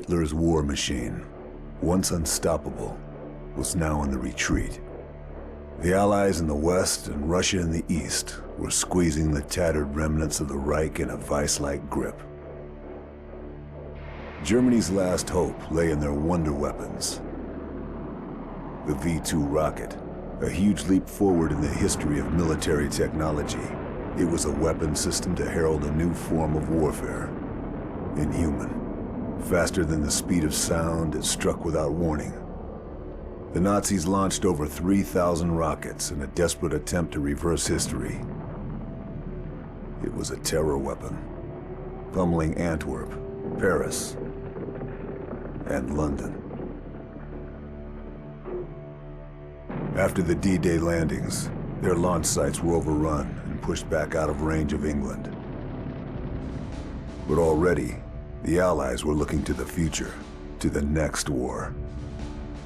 Hitler's war machine, once unstoppable, was now in the retreat. The Allies in the west and Russia in the east were squeezing the tattered remnants of the Reich in a vice-like grip. Germany's last hope lay in their wonder weapons. The V-2 rocket, a huge leap forward in the history of military technology. It was a weapon system to herald a new form of warfare. Inhuman. Faster than the speed of sound, it struck without warning. The Nazis launched over 3,000 rockets in a desperate attempt to reverse history. It was a terror weapon, pummeling Antwerp, Paris, and London. After the D-Day landings, their launch sites were overrun and pushed back out of range of England. But already, the Allies were looking to the future, to the next war.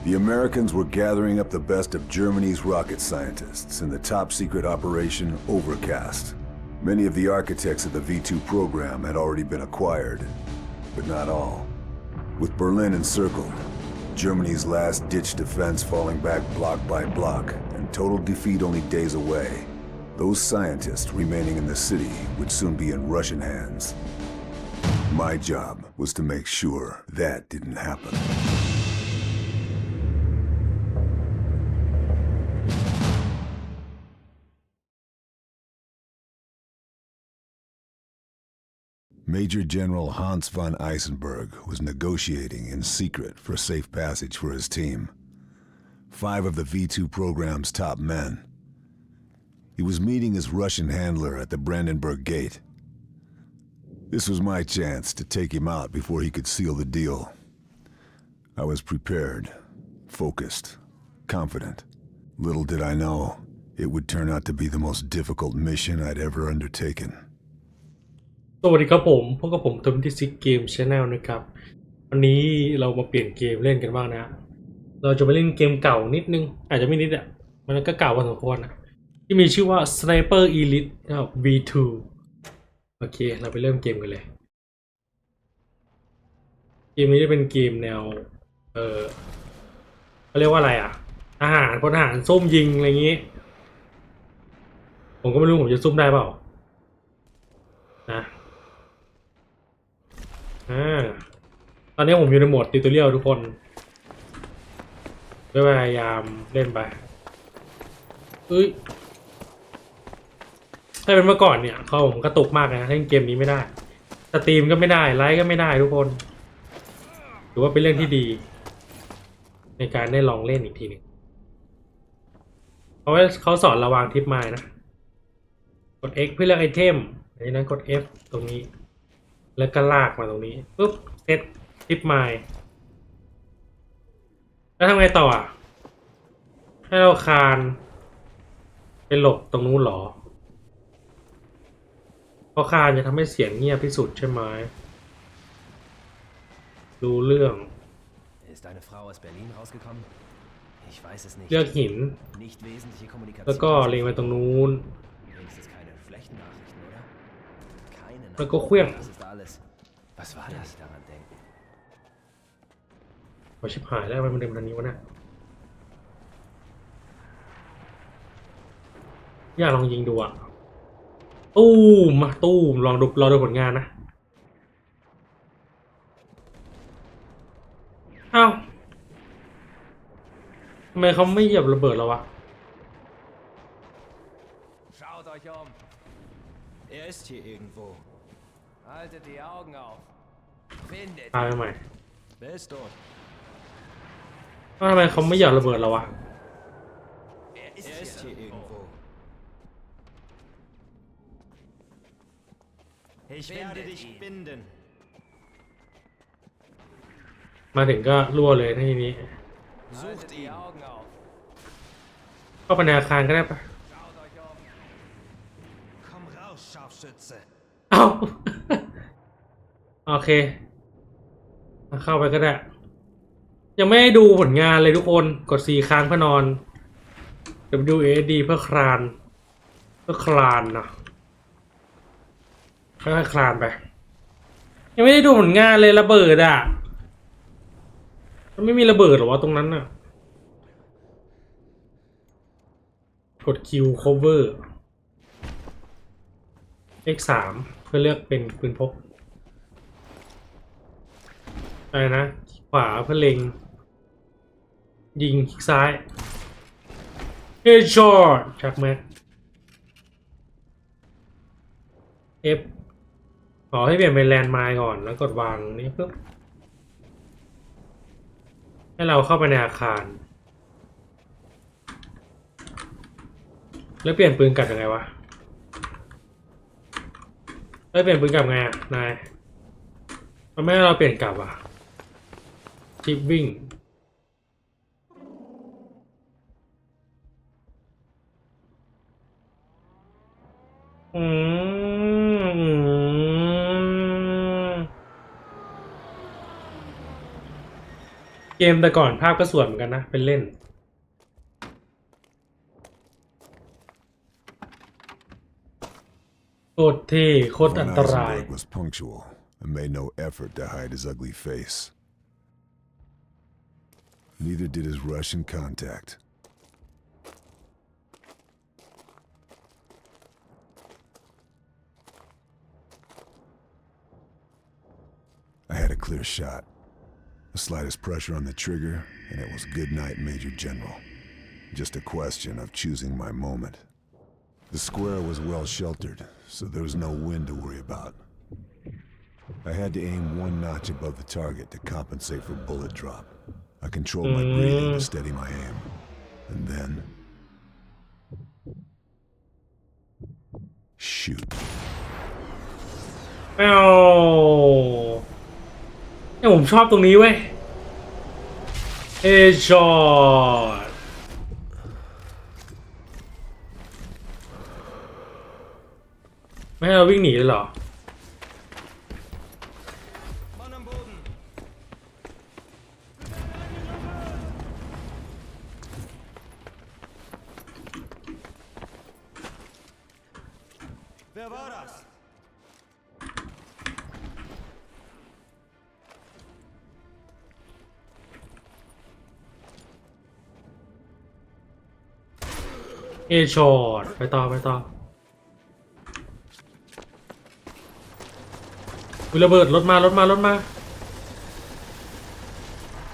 The Americans were gathering up the best of Germany's rocket scientists in the top secret operation Overcast. Many of the architects of the V-2 program had already been acquired, but not all. With Berlin encircled, Germany's last-ditch defense falling back block by block, and total defeat only days away, those scientists remaining in the city would soon be in Russian hands. My job was to make sure that didn't happen. Major General Hans von Eisenberg was negotiating in secret for safe passage for his team. Five of the V2 program's top men. He was meeting his Russian handler at the Brandenburg Gate. This was my chance to take him out before he could seal the deal. I was prepared, focused, confident. Little did I know, it would turn out to be the most difficult mission I'd ever undertaken. สวัสดีครับผมพบกับผมทมที่ซิกเกมชาแนลนะครับ วันนี้เรามาเปลี่ยนเกมเล่นกันบ้างนะ เราจะไปเล่นเกมเก่านิดนึง อาจจะไม่นิดอะมันก็เก่าพอสมควรนะที่มีชื่อว่า Sniper Elite นะครับ V2 โอเค เราไปเริ่มเกมกันเลย เกมนี้จะเป็นเกมแนว เออเขาเรียกว่าอะไรอะทหารพลทหารซุ่มยิงอะไรอย่างงี้ ผมก็ไม่รู้ผมจะซุ่มได้เปล่า นะ อ่า ตอนนี้ผมอยู่ในโหมดติวตอเรียลทุกคนก็พยายามเล่นไปเอ้ย ถ้าเป็นเมื่อก่อนเนี่ยเขาผมกระตุกมากเลยนะเล่นเกมนี้ไม่ได้สตรีมก็ไม่ได้ไลฟ์ก็ไม่ได้ทุกคนถือว่าเป็นเรื่องที่ดี ในการได้ลองเล่นอีกทีหนึ่งเขาไว้เขาสอนระวางทิปไม้นะ กด X เพื่อเลือกไอเทมอันนี้นกด F ตรงนี้ แล้วก็ลากมาตรงนี้ปุ๊บเซตทิปไม้แล้วทำไงต่ออะให้เราคานไปหลบตรงนู้นเหรอ เพราะคานจะทำให้เสียงเงียบที่สุดใช่ไหมรู้เรื่อง Ist eine Frau aus Berlin rausgekommen? Ich weiß es nicht. เลือกหิน Nicht wesentliche แล้วก็ Kommunikation. เล็งไปตรงนู้น Wenigstens keine schlechten Nachrichten, oder? Keine Dann go quer. Das ist alles. Was war das? Nicht daran denken. พอชิบหายแล้วทำไมมันเดินมาทางนี้วะเนี่ยอยากลองยิงดูอะ ตู้มมาตู้มลองดูลองดูผลงานนะเอ้าทำไมเขาไม่เหยียบระเบิดเราวะ Schaut euch um. Er ist hier irgendwo. Haltet die Augen auf. Findet. ตายไปใหม่ Wer ist dort? เอ้าทำไมเขาไม่เหยียบระเบิดเราวะ Er ist, er ist hier irgendwo. Ich werde dich binden. มาถึงก็รั่วเลยทีนี้ Sucht die Augen auf. เข้าไปในอาคารก็ได้ปะ Schaut euch um. Komm raus, Scharfschütze. เอ้าโอเค เข้าไปก็ได้ ยังไม่ได้ดูผลงานเลยทุกคนกดสี่ค้างเพื่อนอน W A D เพื่อคลาน เพื่อคลานนะ ค่อยๆคลานไป ยังไม่ได้ดูผลงานเลยระเบิดอะ มันไม่มีระเบิดหรอวะตรงนั้นน่ะ กด Q cover X สามเพื่อเลือกเป็นปืนพกอะไรนะ ขวาเพื่อเล็ง ยิงคลิกซ้ายเฮดช็อตชักแม็ก F ขอให้เปลี่ยนเป็นแลนด์ไมล์ก่อนแล้วกดวางนี่ปุ๊บให้เราเข้าไปในอาคาร แล้วเปลี่ยนปืนกลับยังไงวะแล้วเปลี่ยนปืนกลับไงอะนายมันไม่ให้เราเปลี่ยนกลับอะชิปวิ่ง อืม เกมแต่ก่อนภาพก็สวยเหมือนกันนะ เป็นเล่น โคตรเท่โคตรอันตราย Eisenberg was punctual and made no effort to hide his ugly face. Neither did his Russian contact. I had a clear shot. The slightest pressure on the trigger, and it was good night, Major General. Just a question of choosing my moment. The square was well sheltered, so there was no wind to worry about. I had to aim one notch above the target to compensate for bullet drop. I controlled my mm. breathing to steady my aim. And then. Shoot. Oh! เนี่ยผมชอบตรงนี้เว้ยเอชอตไม่ให้เราวิ่งหนีเลยเหรอ เอชอตไปต่อไปต่ออุยระเบิดรถมารถมารถมา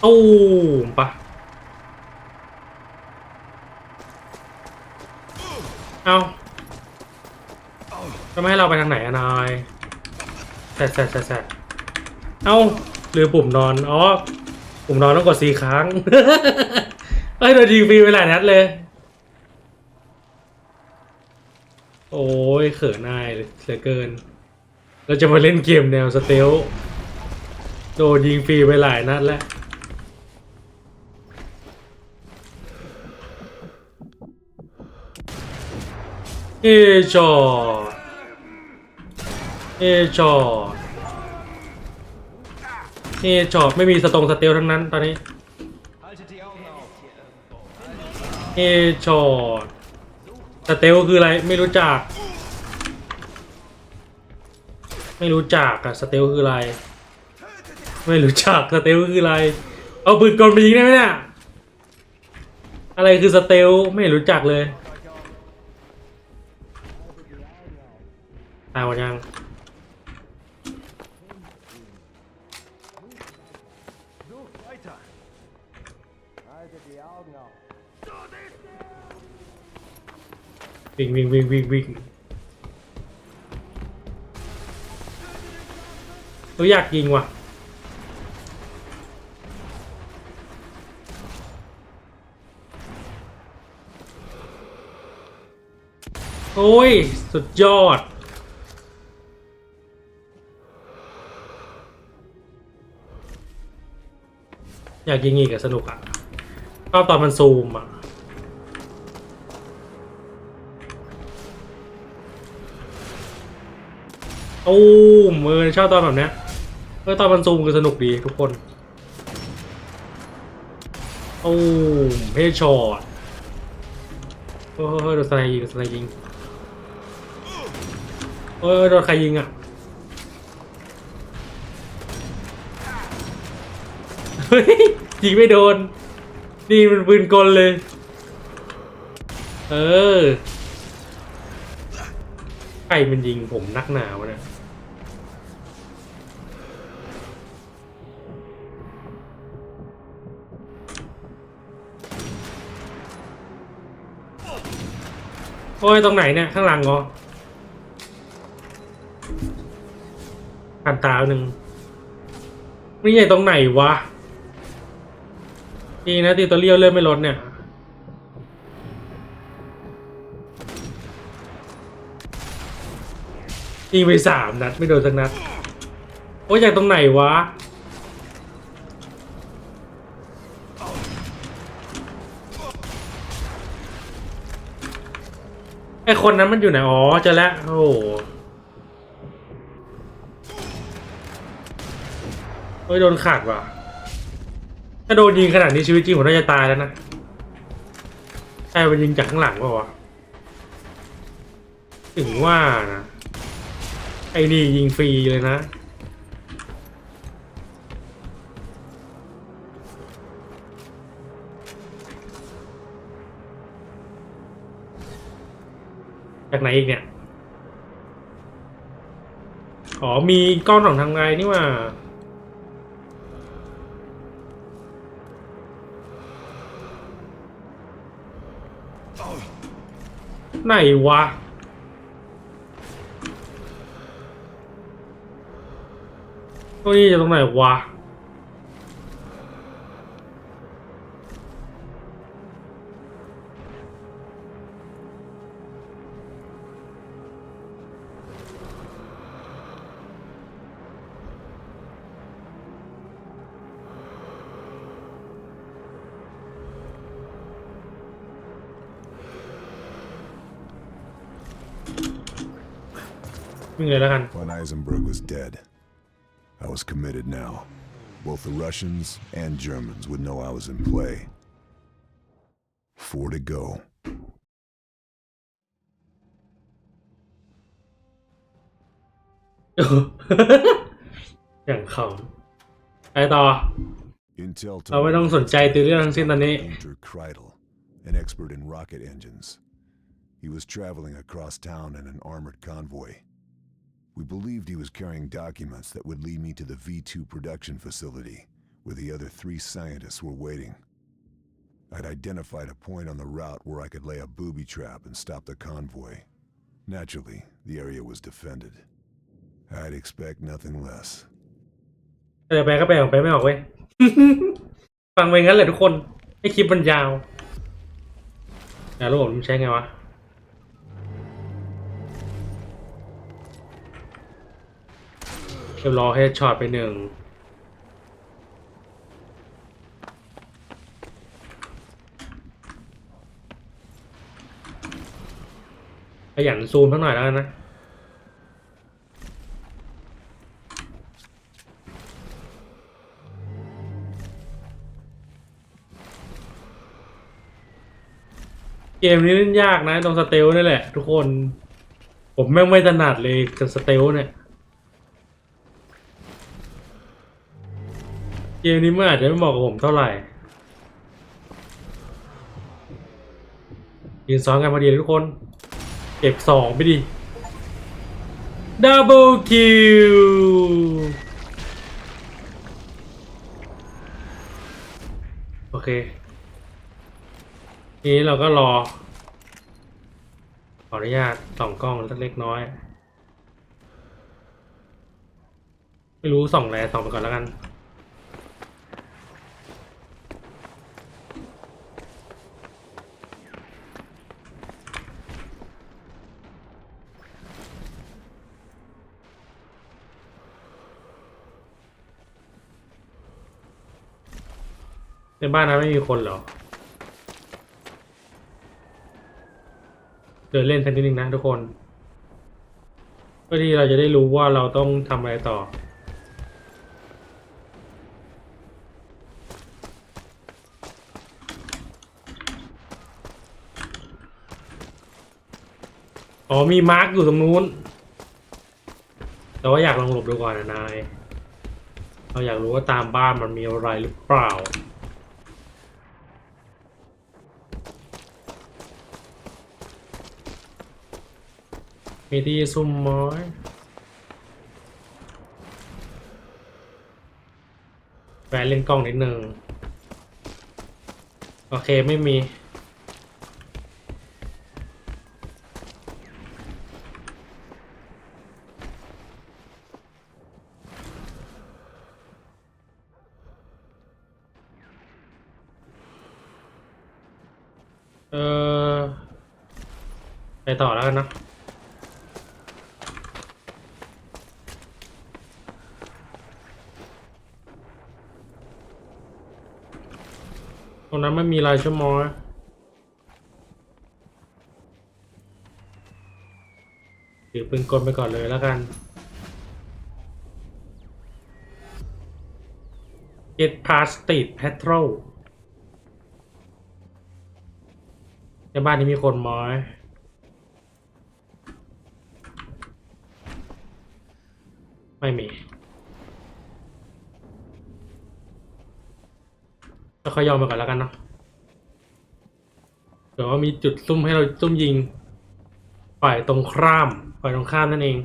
ตู้มปะเอาจะไม่ให้เราไปทางไหนอะนายแซดแซดแซดแซดเอาหรือปุ่มนอน อ๋อ ปุ่มนอนต้องกดสี่ครั้ง เอ้ยโดนยิงฟรีไปหลายนัดเลย โอ้ยเขินอายเหลือเกิน เราจะมาเล่นเกมแนวสเตลโดนยิงฟรีไปหลายนัดแล้วเอจอเอจอเอจอไม่มีสตรงสเตลทั้งนั้นตอนนี้เอจอสเตลคืออะไรไม่รู้จัก ไม่รู้จักอะสเตลคืออะไร ไม่รู้จักสเตลคืออะไร เอาปืนกลไปยิงได้ไหมเนี่ย อะไรคือสเตลไม่รู้จักเลย ตายหมดยังวิ่งวิ่งวิ่งวิ่งวิ่ง เราอยากยิงว่ะ โอ้ย สุดยอด อยากยิงอีกอะสนุกอะชอบตอนมันซูมอะตู้มเออชอบตอนแบบเนี้ย เออตอนมันซูมคือสนุกดีทุกคนตู้เฮดช็อตเฮ้ยเฮ้ยโดนสไนยิงโดนสไนยิงเออโดนใครยิงอะเฮ้ยยิงไม่โดน นี่มันปืนกลเลย เออใครมันยิงผมนักหนาวะเนี่ย โอ้ยตรงไหนเนี่ย ข้างหลังเหรอหันตาหนึ่งนี่ใหญ่ตรงไหนวะดีนะตีตัวเลี้ยวเลื่อนไม่ลดเนี่ยยิงไปสามนัด ไม่โดนสักนัด โอ้ยจากตรงไหนวะ ไอคนนั้นมันอยู่ไหน อ๋อ เจอแล้ว โอ้โหเฮ้ยโดนขาดว่ะ ถ้าโดนยิงขนาดนี้ชีวิตจริงผมน่าจะตายแล้วนะ ใช่มันยิงจากข้างหลังเปล่าวะ ถึงว่านะ ไอ้นี่ยิงฟรีเลยนะ จากไหนอีกเนี่ย อ๋อ มีกล้องสองทางไงนี่ว่า ไหนวะตรงนี้จะตรงไหนวะ วิ่งเลยแล้วกัน Von Eisenberg was dead. I was committed now. Both the Russians and Germans would know I was in play. Four to go. อย่างเขาไปต่อ Intel เราไม่ต้องสนใจตีเรื่องทั้งสิ้นตอนนี้ Gunter Kreidel, an expert in rocket engines. He was traveling across town in an armored convoy. We believed he was carrying documents that would lead me to the V2 production facility, where the other three scientists were waiting. I'd identified a point on the route where I could lay a booby trap and stop the convoy. Naturally, the area was defended. I'd expect nothing less. แต่จะแปลก็แปลออกไปไม่ออกเว้ย ฟังไปงั้นแหละทุกคน ให้คลิปมันยาวแต่ระบบมันใช้ไงวะ เรียบร้อยให้ช็อตไปหนึ่งขยันซูมสักหน่อยแล้วกันนะเกมนี้เล่นยากนะตรงสเตลนี่แหละ ทุกคน ผมแม่งไม่ถนัดเลยกับสเตลเนี่ย เกมนี้มันอาจจะไม่เหมาะกับผมเท่าไหร่ยืนซ้อนกันพอดีทุกคน เก็บสองไปดิดับเบิลคิวโอเคทีนี้เราก็รอ ขออนุญาตส่องกล้องสักเล็กน้อย ไม่รู้ส่องอะไรส่องไปก่อนแล้วกัน ในบ้านนั้นไม่มีคนเหรอ เดินเล่นสักนิดนึงนะทุกคนเพื่อที่เราจะได้รู้ว่าเราต้องทำอะไรต่อ อ๋อมีมาร์กอยู่ตรงนู้น แต่ว่าอยากลองหลบดูก่อนนะนาย เราอยากรู้ว่าตามบ้านมันมีอะไรหรือเปล่า มีที่ซุ่มม้แวะเล่นกล้องนิดนึง โอเคไม่มี เออไปต่อแล้วกันนะตรงนั้นไมีลายชั่วโมงถือปืนกลไปก่อนเลยแล้วกัน Get past street patrol ในบ้านนี้มีคนไหมไม่มีก็ค่อยยอมไปก่อนแล้วกันเนาะ เดี๋ยวว่ามีจุดซุ่มให้เราซุ่มยิง ฝ่ายตรงข้ามฝ่ายตรงข้ามนั่นเอง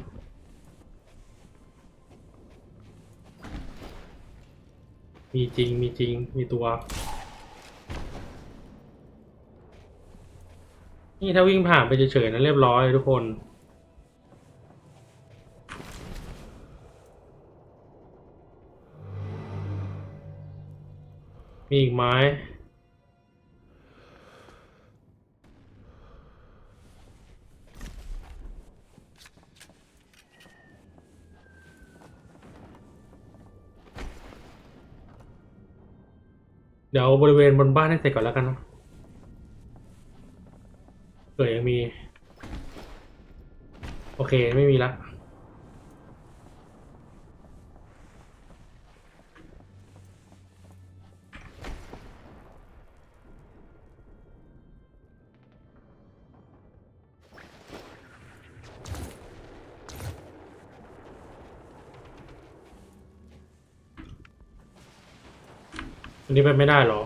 มีจริง มีจริง มีตัว นี่ถ้าวิ่งผ่านไปเฉยๆนั้นเรียบร้อยทุกคน มีอีกไหม เดี๋ยวบริเวณบนบ้านให้เสร็จก่อนแล้วกันเนะเกิดยังมี โอเคไม่มีละ นี้ไปไม่ได้เหรอ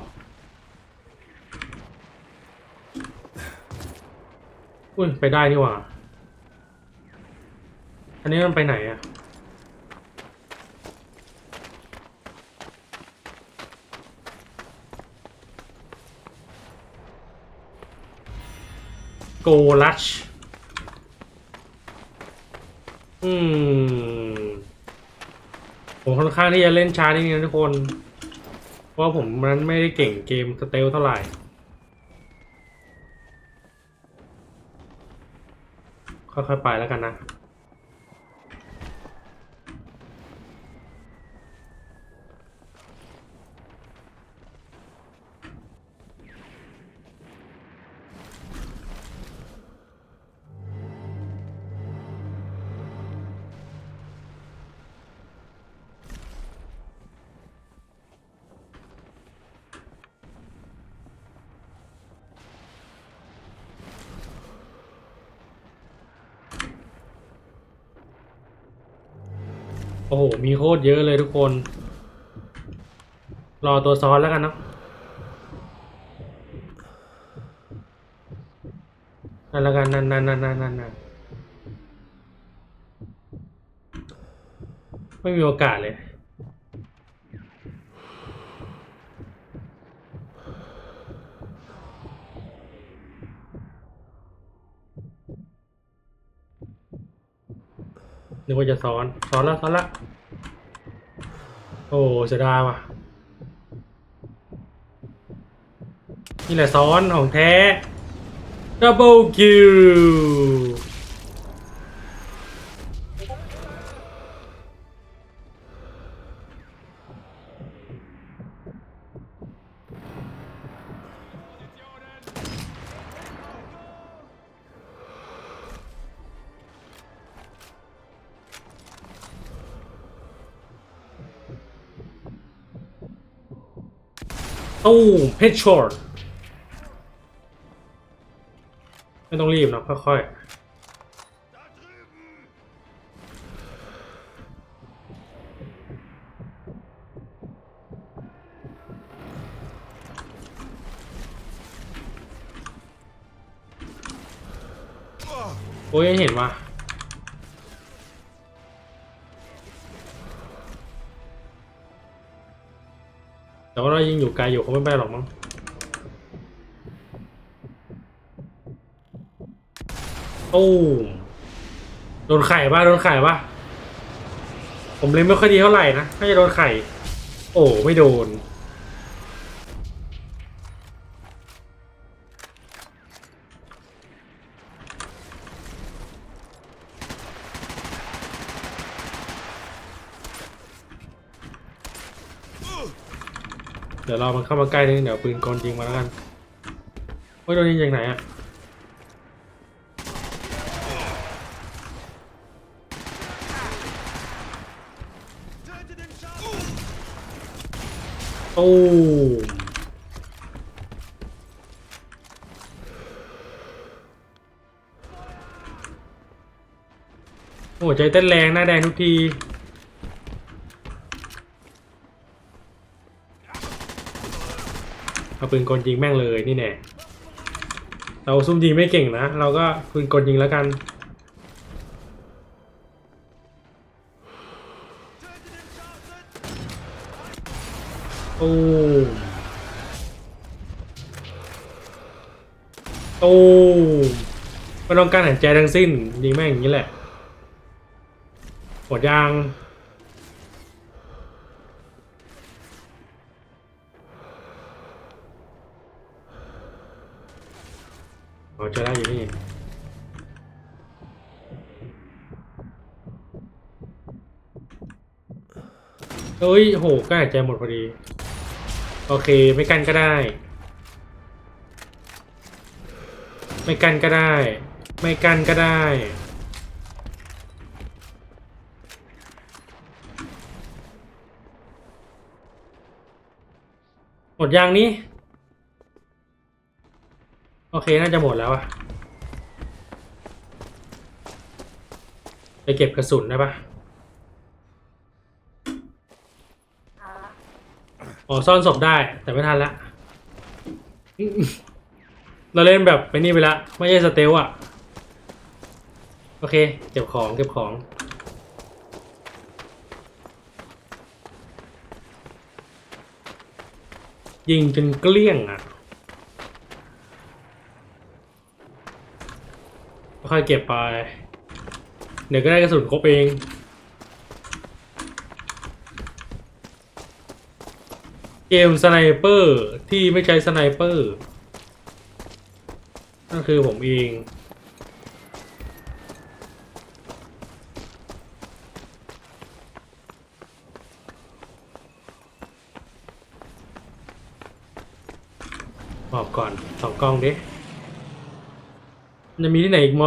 อุ้ย ไปได้นี่หว่า อันนี้มันไปไหนอะโกลัช อืม ผมค่อนข้างที่จะเล่นช้านิดนึงทุกคน ราะผมนั้นไม่ได้เก่งเกมสเตลเท่าไหร่ ค่อยๆไปแล้วกันนะ โอ้โห มีโคตรเยอะเลยทุกคน รอตัวซ้อนแล้วกันเนาะนั่นแล้วกันนานนั่นนั่นนั่นนั่นนั่นไม่มีโอกาสเลย ว่าจะซ้อนซ้อนแล้วซ้อนละโอ้เสียดายว่ะนี่แหละซ้อนของแท้ Double kill ตู้เพชรชอตไม่ต้องรีบนะค่อยๆโอ้ยเห็นว่า ว่ายิงอยู่ไกลอยู่เขาไม่ไปหรอกมั้งโอ้โดนไข่ปะโดนไข่ปะผมเล่นไม่ค่อยดีเท่าไหร่นะน่าจะโดนไข่ โอ้ไม่โดน ดี๋ยวเรอมันเข้ามาใกล้นิดนึงเดี๋ยวปืนกลยิงมาแล้วกันเฮ้ยโดนยิงจากไหนอะตู้โอ้ใจเต้นแรงหน้าแดงทุกที เอา ปืนกลยิงแม่งเลยนี่แน่เราซุ่มยิงไม่เก่งนะ เราก็ปืนกลยิงแล้วกันโอ้มโอ้มไม่ต้องการหายใจทั้งสิ้นยิงแม่งอย่างนี้แหละหมดยาง เฮ้ยโหก็หายใจหมดพอดี โอเค ไม่กันก็ได้ ไม่กันก็ได้ ไม่กันก็ได้หมดยางนี้ โอเค น่าจะหมดแล้วอะไปเก็บกระสุนได้ปะ อ๋อซ่อนศพได้ แต่ไม่ทันละ เราเล่นแบบไปนี่ไปละ ไม่ใช่สเตลอะโอเค เก็บของเก็บของ ยิงจนเกลี้ยงอะ ค่อยเก็บไป เดี๋ยวก็ได้กระสุนครบเอง เกมสไนเปอร์ที่ไม่ใช้สไนเปอร์นั่นคือผมเองบอกก่อนสองกล้องดิจะมีที่ไหนอีกไหม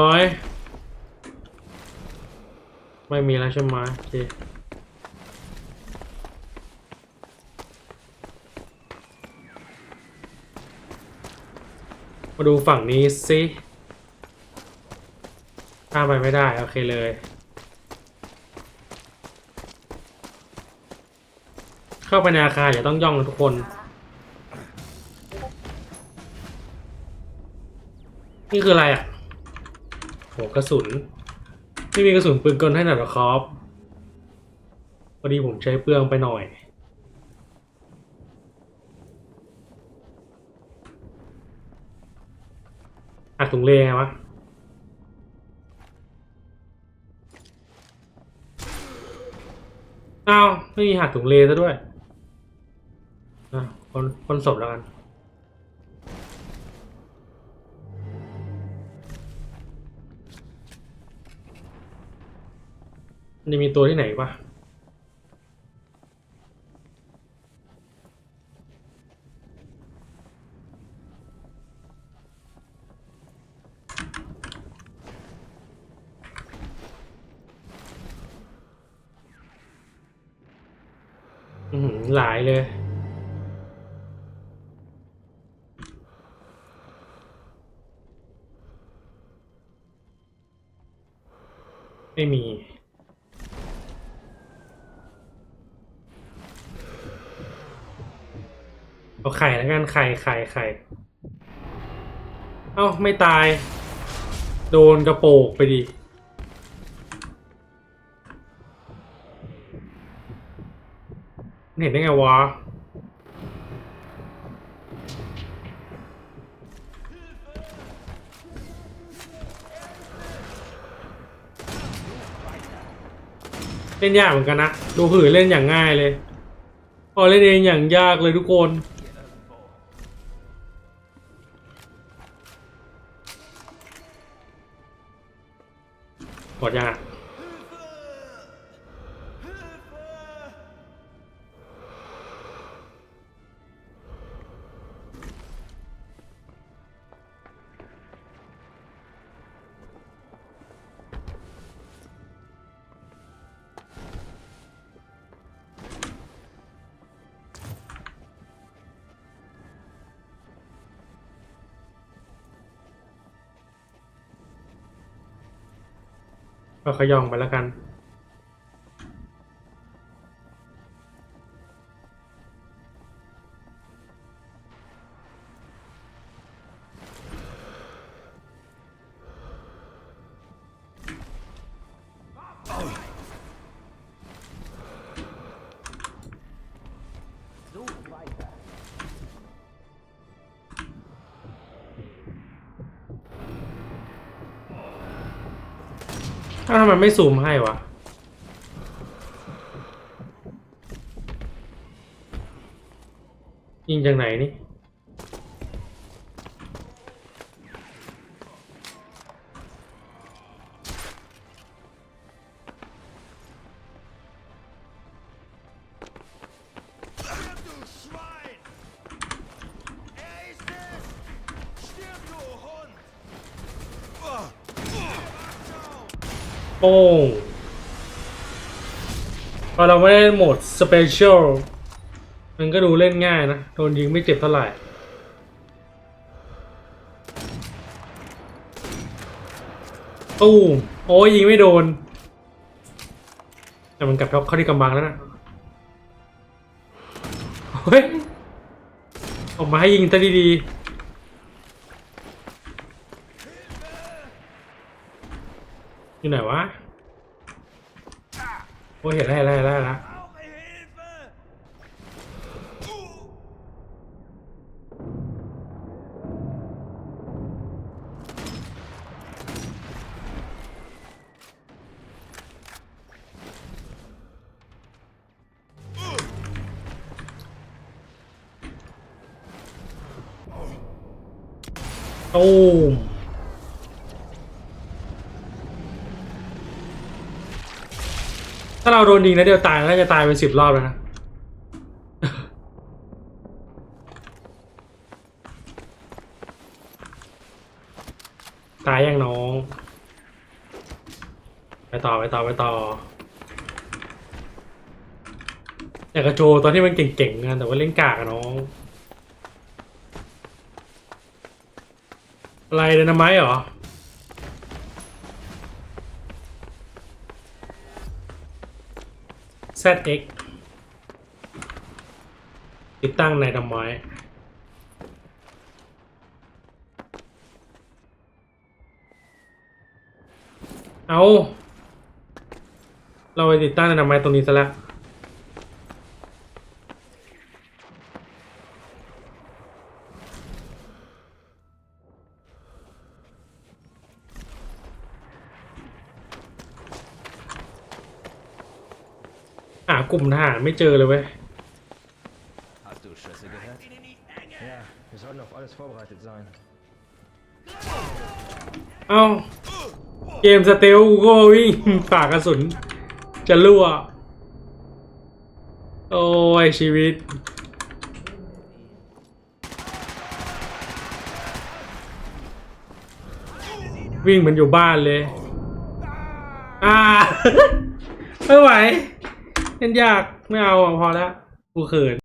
ไม่มีแล้วใช่ไหมโอเค มาดูฝั่งนี้สิข้ามไปไม่ได้ โอเคเลย เข้าไปในอาคารอย่าต้องย่องทุกคน นี่คืออะไรอะโหกระสุน ไม่มีกระสุนปืนกลให้หน่อยเหรอครับพอดีผมใช้เปลืองไปหน่อย หักถุงเลไงวะอ้าวไม่มีหักถุงเลซะด้วยอะคนคนศพแล้วกันนจะมีตัวที่ไหนปะ ไข่ไข่ไข่เอ้า ไม่ตาย โดนกระโปกไปดิเห็นได้ไงวะ เล่นยากเหมือนกันนะ ดูผือเล่นอย่างง่ายเลย พอเล่นเองอย่างยากเลยทุกคน กด ก็ขย่องไปแล้วกัน ทำไมไม่ซูมให้วะ ยิงจากไหนนี่ โป้งพอเราไม่ได้โหมดสเปเชียลมันก็ดูเล่นง่ายนะ โดนยิงไม่เจ็บเท่าไหร่ตู้มโอ้ยยิงไม่โดน แต่มันกลับเข้าที่กำบังแล้วนะเฮ้ยออกมาให้ยิงซะดีๆอยู่ ไหนวะ โอ้เห็นแล้วเห็นแล้วเห็นแล้วเห็นแล้ Brauche Hilfe! ตูม ถ้าเราโดนยิงนะเดียวตายน่าจะตายเป็นสิบรอบแล้วนะตายยังน้อง ไปต่อไปต่อไปต่ออยากกระโจตอนที่มันเก่งๆนะแต่ว่าเล่นกากอะน้อง อะไรเดนาไมต์เหรอ ZX ติดตั้งในดนาไม้เอา เราไปติดตั้งในดนาไม้ตรงนี้ซะแล้ว กลุ่มทหารไม่เจอเลยเว้ย Hast du Schüsse gehört? Ja, wir sollten auf alles vorbereitet sein. เอ้า เกมสเตลกูก็วิ่งฝากกระสุน จะรั่ว โอ้ย ชีวิต วิ่งเหมือนอยู่บ้านเลย อ่า ไม่ไหว เล่นยากไม่เอาอะพอแล้วกูเขิน